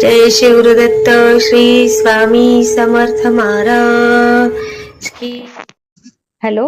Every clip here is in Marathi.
जय शिवदत्त श्री स्वामी समर्थ महाराज की हॅलो?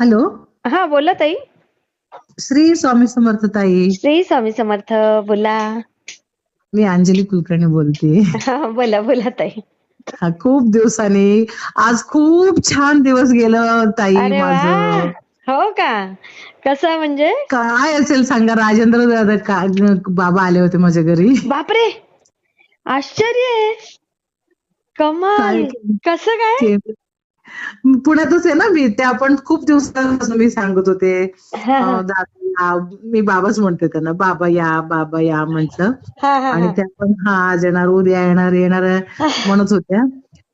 हॅलो? हा बोला ताई. श्री स्वामी समर्थ ताई. श्री स्वामी समर्थ बोला. मी अंजली कुलकर्णी बोलते. हा बोला बोला ताई. हा, खूप दिवसांनी. आज खूप छान दिवस गेलं ताई अरे वा. माझं. हो का? कसं म्हणजे? काय असेल सांगा राजेंद्र दादा का- बाबा आले होते माझ्या घरी. बापरे! आश्चर्य कमाल. कसं काय? पुण्यातच आहे ना मी ते आपण खूप दिवसांपासून मी सांगत होते. दादा. मी बाबाच म्हणते त्यांना बाबा या बाबा या म्हंटल हा. आणि. त्या पण हा आज येणार उद्या येणार येणार म्हणत होत्या.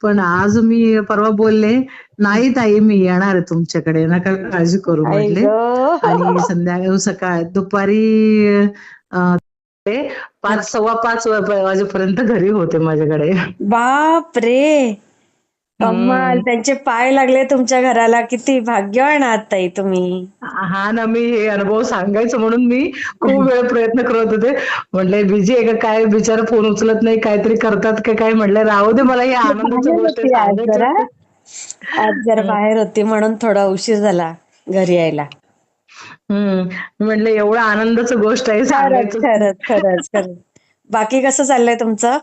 पण आज मी परवा बोलले नाही ताई मी येणार आहे तुमच्याकडे नका काळजी करू म्हटले. आणि संध्याकाळी सकाळ दुपारी पाच सव्वा पाच वाजेपर्यंत घरी होते माझ्याकडे. बाप रे कमाल. त्यांचे पाय लागले तुमच्या घराला. किती भाग्यवान आहात ताई तुम्ही. हा ना मी हे अनुभव सांगायचं म्हणून मी खूप वेळ प्रयत्न करत होते. म्हटले बिझी आहे का काय बिचारा फोन उचलत नाही काहीतरी करतात का काय? म्हटलं राहू दे मला ही आनंदाची बाहेर गोष्ट होती आज जरा. बाहेर होती म्हणून थोडा उशीर झाला घरी यायला. हम्म. म्हटलं एवढं आनंदाचं गोष्ट आहे खरंच खरंच खरंच. बाकी कसं चाललंय तुमचं?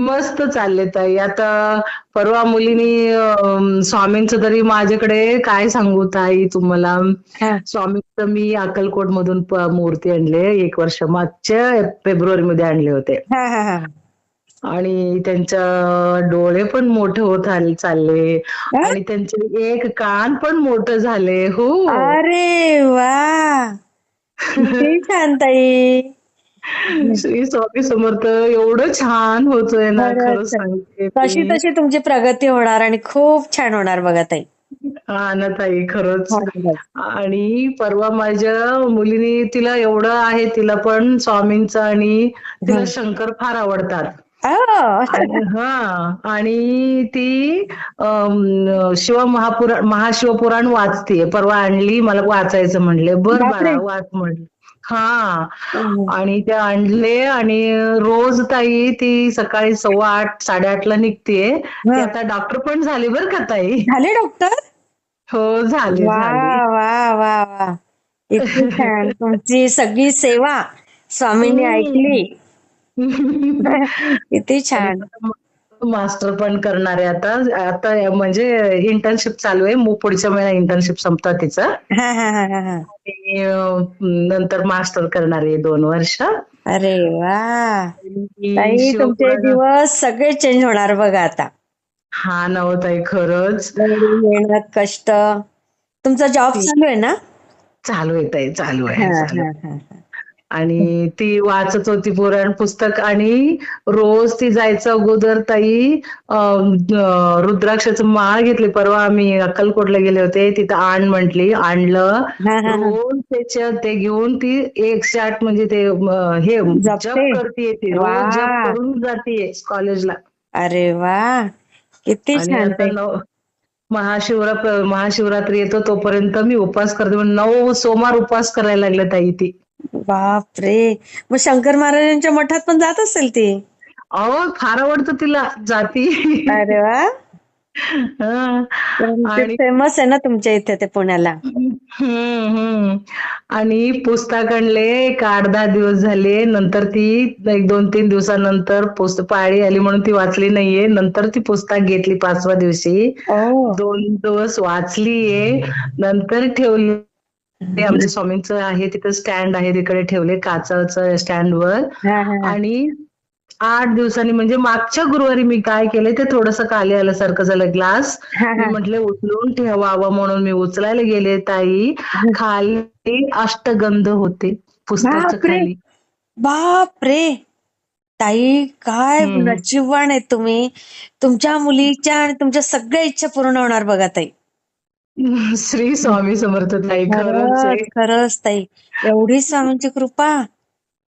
मस्त चालले ताई. आता परवा मुलीनी अं, स्वामींचं तरी माझ्याकडे काय सांगू ताई तुम्हाला? हा. स्वामींचं मी अक्कलकोट मधून मूर्ती आणले एक वर्ष मागच्या फेब्रुवारी मध्ये आणले होते. हा हा हा. आणि त्यांच्या डोळे पण मोठे होत आले चालले. हा? आणि त्यांचे एक कान पण मोठं झाले हो. अरे वा! किती छान ताई. श्री स्वामी समर्थ एवढं छान होतोय ना खरंच. खरं सांगते तशी. तशी तुमची प्रगती होणार आणि खूप छान होणार बघा ताई हा ना ताई खरंच खरंच. आणि परवा माझ्या मुलीनी तिला एवढं आहे तिला पण स्वामींचं आणि तिला हं. शंकर फार आवडतात हा आणि ती अम, शिव महापुराण महाशिवपुराण वाचतीये परवा आणली मला वाचायचं म्हणले. बर. बाळा वाच म्हणले. हा. आणि ते आणले आणि रोज ताई ती सकाळी सव्वा आठ साडेआठला निघतीये ती. आता डॉक्टर पण झाली बर का ताई? झाले डॉक्टर? हो झाली वा झाली. वा वा वा. इतकी छान तुमची सगळी सेवा स्वामींनी ऐकली. किती छान. मास्टर पण करणार आहे आता. आता म्हणजे इंटर्नशिप चालू आहे. मग पुढच्या महिन्यात इंटर्नशिप संपतात तिचं. हा हा हा हा हा. नंतर मास्टर करणार आहे दोन वर्ष. अरे वा. ताई तुमचे दिवस सगळे चेंज होणार बघा आता. हा नवताई खरंच. एवढी मेहनत कष्ट. तुमचा जॉब चालू आहे ना? चालू आहे ताई चालू आहे हा, हा. हा, हा. आणि ती वाचत होती पुराण पुस्तक. आणि रोज ती जायचं अगोदर ताई रुद्राक्षाचं माळ घेतली. परवा आम्ही अक्कलकोटला गेले होते. तिथं आण म्हंटली. आणलं. रोज त्याच्यात ते घेऊन ती एकशे आठ म्हणजे ते हे? जप करते ती. रोज जप करून जाते कॉलेजला. अरे वा किती छान महाशिवरा महाशिवरात्री येतो तोपर्यंत मी उपवास करते. नऊ सोमवार उपवास करायला लागले ताई ती. बापरे. मग शंकर महाराजांच्या मठात पण जात असेल ती? अहो फार आवडतं तिला जाती. अरे वा. हं. फेमस आहे ना तुमच्या इथे ते पुण्याला. आणि पुस्तक आणले एक आठ दहा दिवस झाले. नंतर ती एक दोन तीन दिवसानंतर पुस्तक पाळी आली म्हणून ती वाचली नाहीये. नंतर ती पुस्तक घेतली पाचव्या दिवशी. दोन दिवस वाचलीये. नंतर ठेवली. ते आमच्या स्वामींचं आहे तिथं स्टँड आहे तिकडे ठेवले काचाचं स्टँडवर. आणि आठ दिवसांनी म्हणजे मागच्या गुरुवारी मी काय केलं ते थोडस खाली आल्यासारखं झालं ग्लास मी. म्हटले उचलून ठेवावं म्हणून मी उचलायला गेले ताई. खाली अष्टगंध होते पुस्तकाच्या. खाली. बापरे! ताई काय. नशीबवान आहेत तुम्ही. तुमच्या मुलीच्या आणि तुमच्या सगळ्या इच्छा पूर्ण होणार बघा ताई. श्री स्वामी समर्थ ताई खरंच खरंच ताई. एवढी स्वामींची कृपा.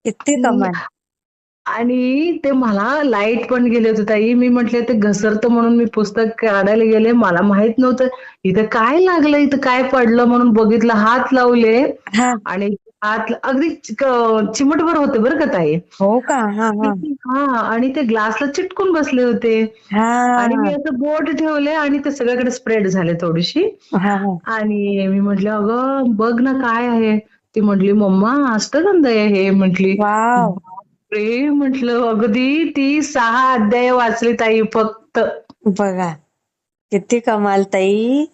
किती कमाल. आणि ते मला लाइट पण गेले होते ताई. मी म्हटले ते घसरतं म्हणून मी पुस्तक काढायला गेले. मला माहीत नव्हतं. इथं काय लागलं? इथं काय पडलं? म्हणून बघितलं. हात लावले. आणि हात अगदी चिमटभर होते बरं का ताई. हो का? हा हा. हा आणि ते ग्लासला चिटकून बसले होते. आणि मी असं बोट ठेवले आणि ते सगळ्याकडे स्प्रेड झाले थोडीशी. आणि मी म्हटलं अगं बघ ना काय आहे. ती म्हटली मम्मा अष्टगंध आहे हे. म्हटली वाव. बापरे. म्हटलं अगदी ती सहा अध्याय वाचली ताई फक्त. बघा किती कमाल ताई.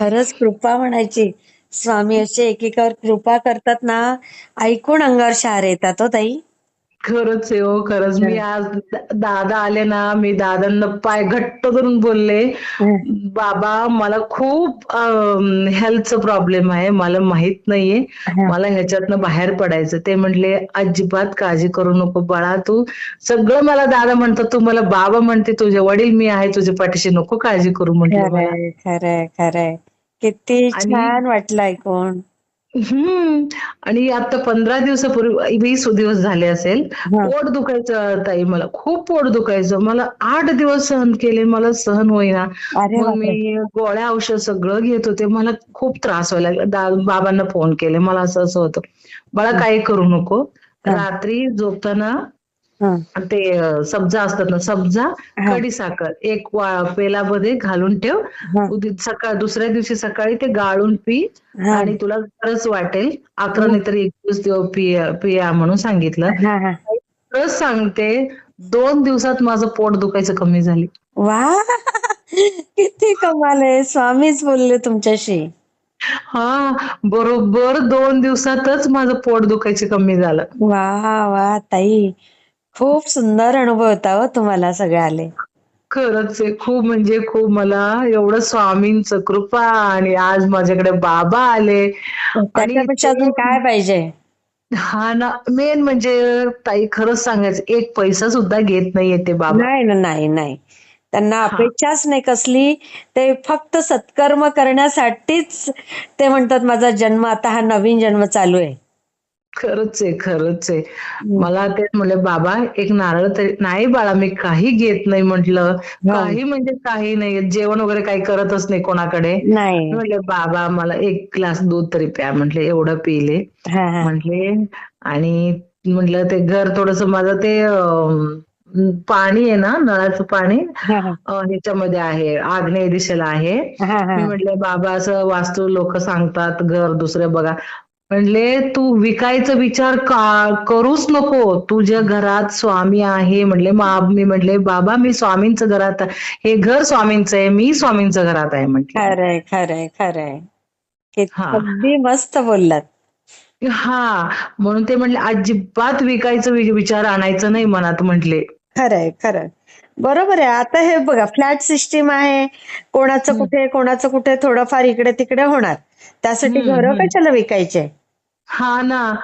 खरंच कृपा म्हणायची. स्वामी असे एकेकावर कृपा करतात ना ऐकून अंगावर शहारे येतात हो ताई. खरंच आहे हो खरंच. मी आज दादा आले ना मी दादांना पाय घट्ट करून बोलले. बाबा मला खूप हेल्थचा प्रॉब्लेम आहे मला माहीत नाहीये. मला ह्याच्यातनं बाहेर पडायचं. ते म्हटले अजिबात काळजी करू नको बाळा तू. सगळं मला दादा म्हणतात तू मला बाबा म्हणते तुझे वडील मी आहे तुझ्या पाठीशी नको काळजी करू. म्हटले खरंय खरंय खरंय. किती छान वाटलं ऐकून. हम्म. आणि आता पंधरा दिवसापूर्वी वीस दिवस झाले असेल. पोट दुखायचं ताई मला खूप पोट दुखायचं. मला आठ दिवस सहन केले मला सहन होईना. मी गोळ्या औषध सगळं घेत होते. मला खूप त्रास व्हायला लागला. बाबांना फोन केले. मला असं असं होतं. बाळा काही करू नको. रात्री झोपताना. ते सब्जा असतात ना सब्जा. कडी साखर एक पेलामध्ये घालून ठेव. सकाळ दुसऱ्या दिवशी सकाळी ते गाळून पी. आणि तुला गरज वाटेल अकरा नाही तर एक दिवस देव पिया म्हणून सांगितलं. खरंच सांगते दोन दिवसात माझं पोट दुखायचं कमी झाली. वा! किती कमाल आहे. स्वामीच बोलले तुमच्याशी. हा बरोबर दोन दिवसातच माझं पोट दुखायचं कमी झालं. वा वा ताई. खूप सुंदर अनुभव होता हो तुम्हाला सगळे आले खरंच आहे. खूप म्हणजे खूप मला एवढं स्वामींचं कृपा आणि आज माझ्याकडे बाबा आले. त्याच्यापेक्षा अजून काय पाहिजे? हा ना. मेन म्हणजे ताई खरंच सांगायचं एक पैसा सुद्धा घेत नाहीये ते बाबा. नाही ना नाही नाही. त्यांना अपेक्षाच नाही कसली. ते फक्त सत्कर्म करण्यासाठीच ते म्हणतात माझा जन्म आता हा नवीन जन्म चालू आहे. खरंच आहे खरंच आहे. मला तेच म्हणले बाबा एक नारळ तरी नाही बाळा मी काही घेत नाही म्हटलं. काही म्हणजे काही नाही. जेवण वगैरे काही करतच नाही कोणाकडे. नाही. म्हटले बाबा मला एक ग्लास दूध तरी प्या म्हटले. एवढं पिले. म्हटले आणि म्हटलं ते घर थोडस माझं ते पाणी आहे ना नळाचं पाणी ह्याच्यामध्ये आहे आग्नेय दिशेला आहे. मी म्हटले बाबा असं वास्तू लोक सांगतात घर दुसरे बघा. म्हणले तू विकायचा विचार का करूच नको. तुझ्या घरात स्वामी आहे म्हणले मा- मी म्हटले बाबा मी स्वामींचं घरात. हे घर स्वामींचं आहे मी स्वामींचं घरात आहे म्हटले. खरंय खरंय खरंय. अगदी मस्त बोललात. हा. म्हणून ते म्हणले अजिबात विकायचं विचार आणायचं नाही मनात म्हटले. खरंय खरंय. बरोबर आहे. आता हे बघा फ्लॅट सिस्टीम आहे. कोणाचं कुठे कोणाचं कुठे थोडंफार इकडे तिकडे होणार. त्यासाठी घरं. कशाला विकायचे? हा ना.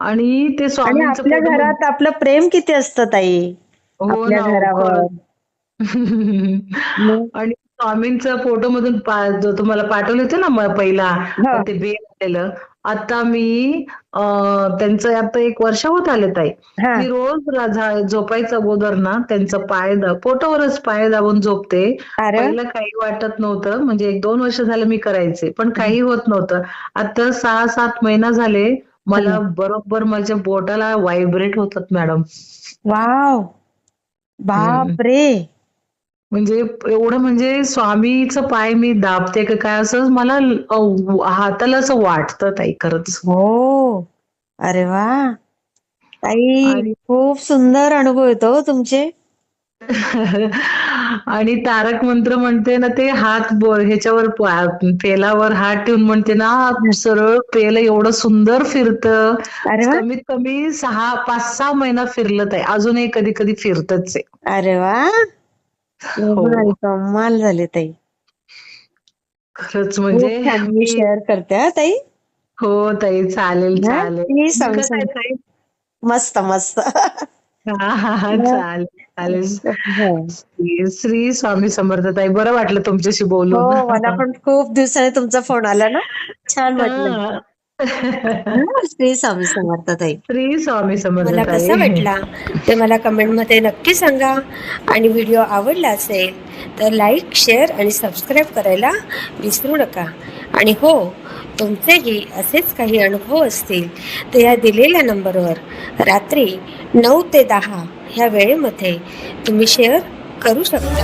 आणि ते आणि स्वामींचं आपल्या घरात आपलं प्रेम किती असतं ताई? हो आपल्या ना, हो, घरावर. खरंच. मग? आणि स्वामींचा फोटो मधून पा- जो तुम्हाला पाठवले होते ना म- पहिला हा. ते बेल आलेलं. आता मी त्यांचं आता एक वर्ष होत आले ताई मी रोज रा- झा- झोपायच्या अगोदर ना त्यांचा पाय दा- पोटावरच पाय दाबून झोपते. पहिलं काही वाटत नव्हतं म्हणजे एक दोन वर्ष झालं मी करायचे पण काही होत नव्हतं. आता सहा सात महिना झाले मला बरोबर माझ्या बोटाला व्हायब्रेट होतात मॅडम. वाव. बाप रे म्हणजे एवढं म्हणजे स्वामीचं पाय मी दाबते का काय असं मला हाताला असं वाटतं ताई खरंच. हो. अरे वा. ताई आणि- खूप सुंदर अनुभव येतो हो तुमचे. आणि तारक मंत्र म्हणते ना ते हात ब- ह्याच्यावर पा- पेलावर हात ठेवून म्हणते ना सरळ पेल एवढं सुंदर फिरतं. अरे वा. कमीत कमी सहा पाच सहा महिना फिरलं ताई. अजूनही कधी कधी फिरतच आहे. अरे वा. हो. कमाल झाली ताई. खरंच खूप म्हणजे छान मी शेअर करते हा ताई. हो ताई चालेल हा, चालेल. कसं आहे ताई? मस्त मस्त. हा हा हा चालेल चालेल. हो. श्री श्री स्वामी समर्थ ताई बरं वाटलं तुमच्याशी बोलून. हो, मला पण खूप दिवसाने तुमचा फोन आला ना. छान वाटलं. हा. श्री स्वामी समर्थ ताई. श्री स्वामी समर्थ मला कसा वाटला? ते मला कमेंटमध्ये नक्की सांगा. आणि व्हिडिओ आवडला असेल तर लाईक शेअर आणि सबस्क्राईब करायला विसरू नका. आणि हो तुमचेही असेच काही अनुभव असतील तर या दिलेल्या नंबरवर रात्री नऊ ते दहा ह्या वेळेमध्ये तुम्ही शेअर करू शकता.